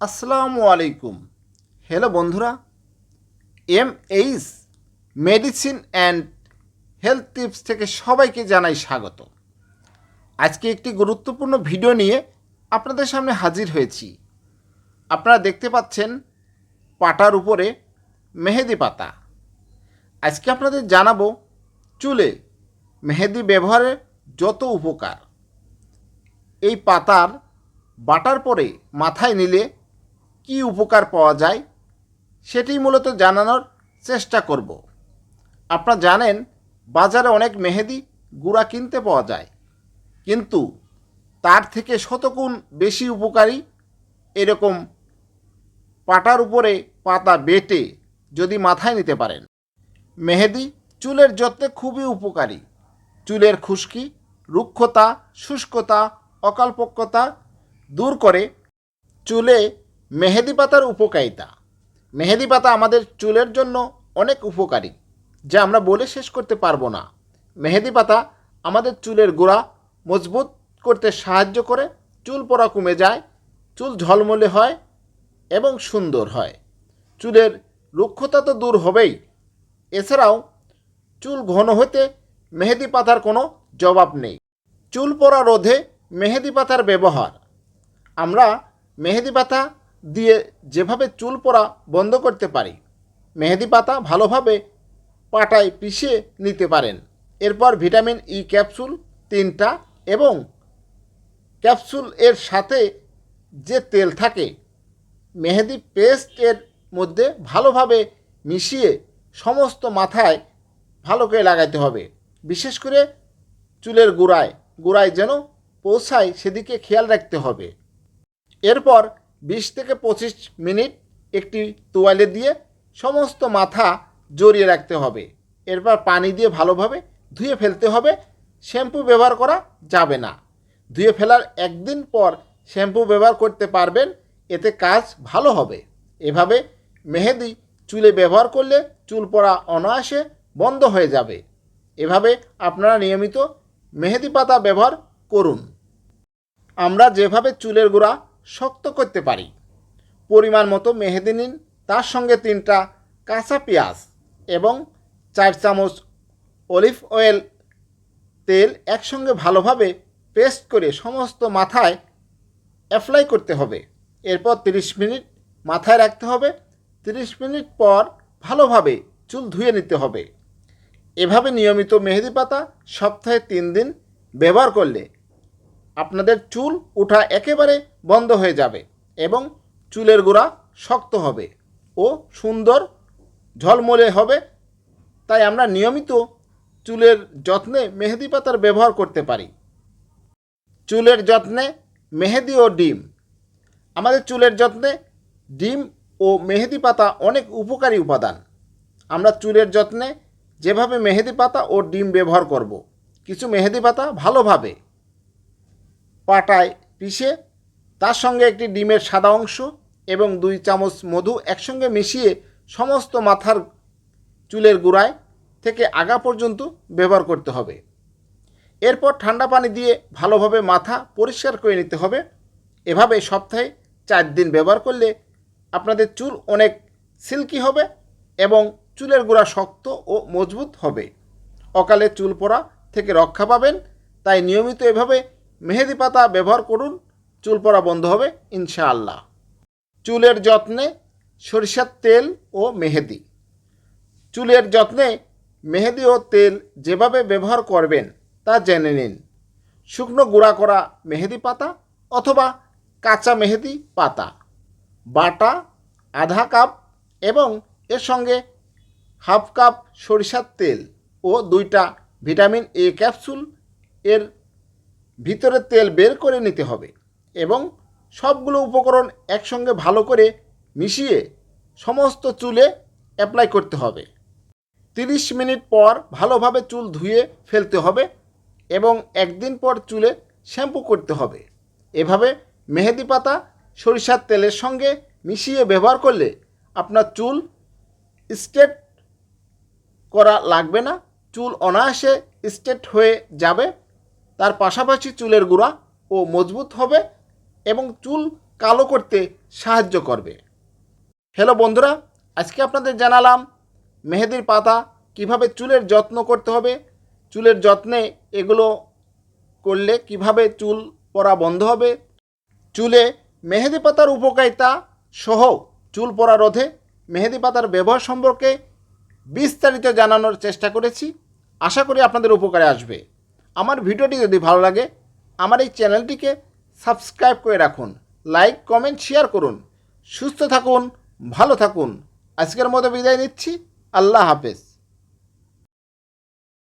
আসসালামু আলাইকুম। হ্যালো বন্ধুরা M H medicine and health tips থেকে সবাইকে জানাই স্বাগত। আজকে একটি গুরুত্বপূর্ণ ভিডিও নিয়ে আপনাদের সামনে হাজির হয়েছি। আপনারা দেখতে পাচ্ছেন পাটার উপরে মেহেদি পাতা। আজকে আপনাদের জানাব চুলে মেহেদি ব্যবহারের যত উপকার। এই পাতার বাটার পরে মাথায় নিলে কি উপকার পাওয়া যায় সেটি মূলত জানানোর চেষ্টা করব। আপনারা জানেন, বাজারে অনেক মেহেদি, গুঁড়া কিনতে পাওয়া যায়। কিন্তু তার থেকে শতগুণ বেশি উপকারী এরকম পাটার উপরে পাতা বেটে যদি মাথায় নিতে পারেন। মেহেদি চুলের যত্নে খুবই উপকারী। চুলের খুশকি, রুক্ষতা, শুষ্কতা অকালপক্যতা দূর করে চুলে মেহেদি পাতার উপকারিতা। মেহেদি পাতা আমাদের চুলের জন্য অনেক উপকারী, যা আমরা বলে শেষ করতে পারব না। মেহেদি পাতা আমাদের চুলের গোড়া মজবুত করতে সাহায্য করে, চুল পড়া কমে যায়, চুল ঝলমলে হয় এবং সুন্দর হয়। চুলের রুক্ষতা তো দূর হবেই। এছাড়াও চুল ঘন হতে মেহেদি পাতার কোনো জবাব নেই। চুল পড়া রোধে মেহেদি পাতার ব্যবহার। আমরা মেহেদি পাতা দিয়ে যেভাবে চুল পড়া বন্ধ করতে পারি, মেহেদি পাতা ভালোভাবে পাটায় পিষে নিতে পারেন। এরপর ভিটামিন ই ক্যাপসুল তিনটা এবং ক্যাপসুল এর সাথে যে তেল থাকে, মেহেদি পেস্টের মধ্যে ভালোভাবে মিশিয়ে সমস্ত মাথায় ভালো করে লাগাইতে হবে। বিশেষ করে চুলের গোড়ায় গোড়ায় যেন পৌঁছায় সেদিকে খেয়াল রাখতে হবে। এরপর বিশ থেকে পঁচিশ মিনিট একটি তোয়ালে দিয়ে সমস্ত মাথা জড়িয়ে রাখতে হবে। এরপর পানি দিয়ে ভালোভাবে ধুয়ে ফেলতে হবে। শ্যাম্পু ব্যবহার করা যাবে না। ধুয়ে ফেলার একদিন পর শ্যাম্পু ব্যবহার করতে পারবেন, এতে কাজ ভালো হবে। এভাবে মেহেদি চুলে ব্যবহার করলে চুল পড়া অনায়াসে বন্ধ হয়ে যাবে। এভাবে আপনারা নিয়মিত মেহেদি পাতা ব্যবহার করুন। আমরা যেভাবে চুলের গোড়া শক্ত করতে পারি। পরিমাণ মতো মেহেদি নিন, তার সঙ্গে তিনটা কাঁচা পেঁয়াজ এবং চার চামচ অলিভ অয়েল তেল একসঙ্গে ভালোভাবে পেস্ট করে সমস্ত মাথায় অ্যাপ্লাই করতে হবে। এরপর 30 মিনিট মাথায় রাখতে হবে। 30 মিনিট পর ভালোভাবে চুল ধুয়ে নিতে হবে। এভাবে নিয়মিত মেহেদি পাতা সপ্তাহে তিন দিন ব্যবহার করলে আপনাদের চুল ওঠা একেবারে বন্ধ হয়ে যাবে এবং চুলের গোড়া শক্ত হবে ও সুন্দর ঝলমলে হবে। তাই আমরা নিয়মিত চুলের যত্নে মেহেদি পাতার ব্যবহার করতে পারি। চুলের যত্নে মেহেদি ও ডিম। আমাদের চুলের যত্নে ডিম ও মেহেদি পাতা অনেক উপকারী উপাদান। আমরা চুলের যত্নে যেভাবে মেহেদি পাতা ও ডিম ব্যবহার করব, কিছু মেহেদি পাতা ভালোভাবে পাটায় পিষে, তার সঙ্গে একটি ডিমের সাদা অংশ এবং দুই চামচ মধু একসঙ্গে মিশিয়ে সমস্ত মাথার চুলের গোড়ায় থেকে আগা পর্যন্ত ব্যবহার করতে হবে। এরপর ঠান্ডা পানি দিয়ে ভালোভাবে মাথা পরিষ্কার করে নিতে হবে। এভাবে সপ্তাহে চার দিন ব্যবহার করলে আপনাদের চুল অনেক সিল্কি হবে এবং চুলের গোড়া শক্ত ও মজবুত হবে। অকালে চুল পড়া থেকে রক্ষা পাবেন, তাই নিয়মিত এভাবে মেহেদি পাতা ব্যবহার করুন, চুল পড়া বন্ধ হবে, ইনশাআল্লাহ। চুলের যত্নে সরিষার তেল ও মেহেদি। চুলের যত্নে মেহেদি ও তেল যেভাবে ব্যবহার করবেন তা জেনে নিন। শুকনো গুঁড়া করা মেহেদি পাতা অথবা কাঁচা মেহেদি পাতা, বাটা, আধা কাপ এবং এর সঙ্গে হাফ কাপ সরিষার তেল ও দুইটা ভিটামিন এ ক্যাপসুল এর ভিতরের তেল বের করে নিতে হবে এবং সবগুলো উপকরণ একসঙ্গে ভালো করে মিশিয়ে সমস্ত চুলে অ্যাপ্লাই করতে হবে। তিরিশ মিনিট পর ভালোভাবে চুল ধুয়ে ফেলতে হবে এবং একদিন পর চুলে শ্যাম্পু করতে হবে। এভাবে মেহেদি পাতা, সরিষার তেলের সঙ্গে মিশিয়ে ব্যবহার করলে আপনার চুল স্ট্রেট করা লাগবে না, চুল অনায়াসে স্ট্রেট হয়ে যাবে। তার পাশাপাশি চুলের গোড়া ও মজবুত হবে এবং চুল কালো করতে সাহায্য করবে। হ্যালো বন্ধুরা, আজকে আপনাদের জানালাম মেহেদির পাতা কীভাবে চুলের যত্ন করতে হবে, চুলের যত্নে এগুলো করলে কীভাবে চুল পড়া বন্ধ হবে, চুলে মেহেদি পাতার উপকারিতা সহ চুল পড়া রোধে মেহেদি পাতার ব্যবহার সম্পর্কে বিস্তারিত জানানোর চেষ্টা করেছি। আশা করি আপনাদের উপকারে আসবে। আমার ভিডিওটি যদি ভালো লাগে, আমার এই চ্যানেলটিকে সাবস্ক্রাইব করে রাখুন, লাইক, কমেন্ট, শেয়ার করুন। সুস্থ থাকুন, ভালো থাকুন। আজকের মতো বিদায় নিচ্ছি। আল্লাহ হাফেজ।